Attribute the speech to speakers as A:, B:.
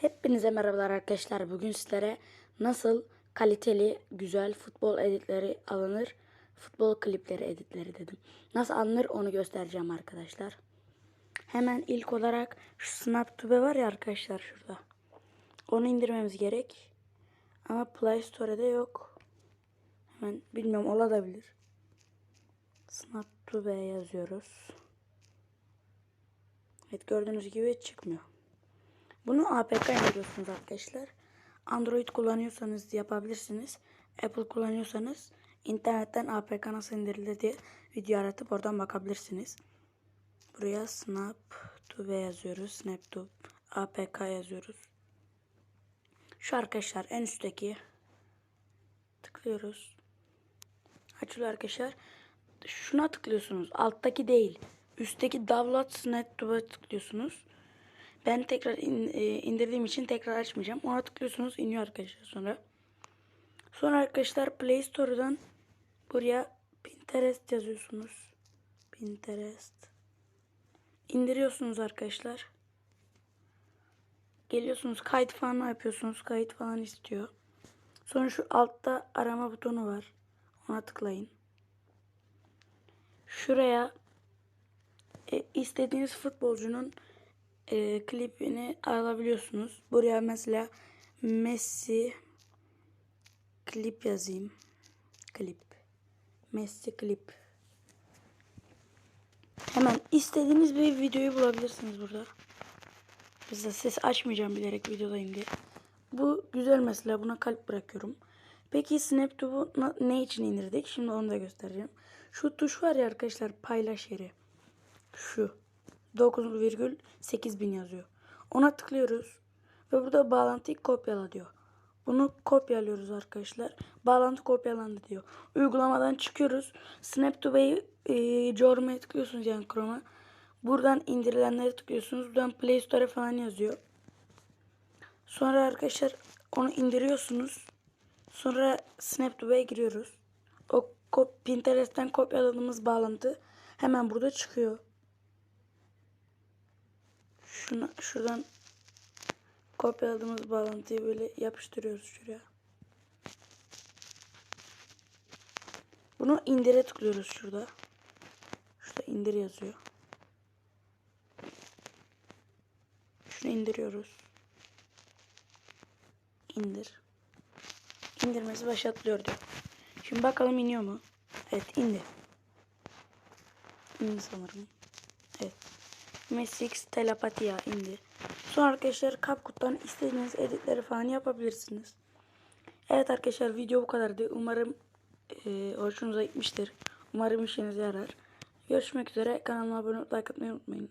A: Hepinize merhabalar arkadaşlar. Bugün sizlere nasıl kaliteli, güzel futbol editleri alınır, futbol klipleri editleri dedim. Nasıl alınır onu göstereceğim arkadaşlar. Hemen ilk olarak şu SnapTube var ya arkadaşlar şurada. Onu indirmemiz gerek. Ama Play Store'da yok. Hemen bilmiyorum olabilir. SnapTube yazıyoruz. Evet gördüğünüz gibi çıkmıyor. Bunu APK indiriyorsunuz arkadaşlar. Android kullanıyorsanız yapabilirsiniz. Apple kullanıyorsanız internetten APK nasıl indirilir diye video aratıp oradan bakabilirsiniz. Buraya SnapTube yazıyoruz. SnapTube APK yazıyoruz. Şu arkadaşlar en üstteki tıklıyoruz. Açılıyor arkadaşlar. Şuna tıklıyorsunuz. Alttaki değil. Üstteki Download SnapTube'a tıklıyorsunuz. Ben tekrar in- e, indirdiğim için tekrar açmayacağım. Ona tıklıyorsunuz iniyor arkadaşlar sonra. Sonra arkadaşlar Play Store'dan buraya Pinterest yazıyorsunuz. Pinterest. İndiriyorsunuz arkadaşlar. Geliyorsunuz kayıt falan yapıyorsunuz. Kayıt falan istiyor. Sonra şu altta arama butonu var. Ona tıklayın. Şuraya e, istediğiniz futbolcunun e, klipini alabiliyorsunuz. Buraya mesela Messi klip yazayım. Klip. Messi klip. Hemen istediğiniz bir videoyu bulabilirsiniz burada. Mesela ses açmayacağım bilerek videodayım diye. Bu güzel mesela buna kalp bırakıyorum. Peki SnapTube'u na- ne için indirdik? Şimdi onu da göstereceğim. Şu tuş var ya arkadaşlar paylaş yeri. Şu. 9,8 bin yazıyor. Ona tıklıyoruz. Ve burada bağlantıyı kopyala diyor. Bunu kopyalıyoruz arkadaşlar. Bağlantı kopyalandı diyor. Uygulamadan çıkıyoruz. SnapTube'yi e, Jorum'a tıklıyorsunuz yani Chrome'a. Buradan indirilenleri tıklıyorsunuz. Buradan Play Store falan yazıyor. Sonra arkadaşlar onu indiriyorsunuz. Sonra SnapTube'ya giriyoruz. O Pinterest'ten kopyaladığımız bağlantı hemen burada çıkıyor. Şuna, şuradan kopyaladığımız bağlantıyı böyle yapıştırıyoruz şuraya. Bunu indire tıklıyoruz şurada. Şurada indir yazıyor. Şunu indiriyoruz. İndir. İndirmesi başlatılıyor diyor. Şimdi bakalım iniyor mu? Evet indi. İndi sanırım. Evet. Mesix Telepatiya indi. Sonra arkadaşlar CapCut'tan istediğiniz editleri falan yapabilirsiniz. Evet arkadaşlar video bu kadardı. Umarım e, hoşunuza gitmiştir. Umarım işinize yarar. Görüşmek üzere. Kanalıma abone olmayı like atmayı unutmayın.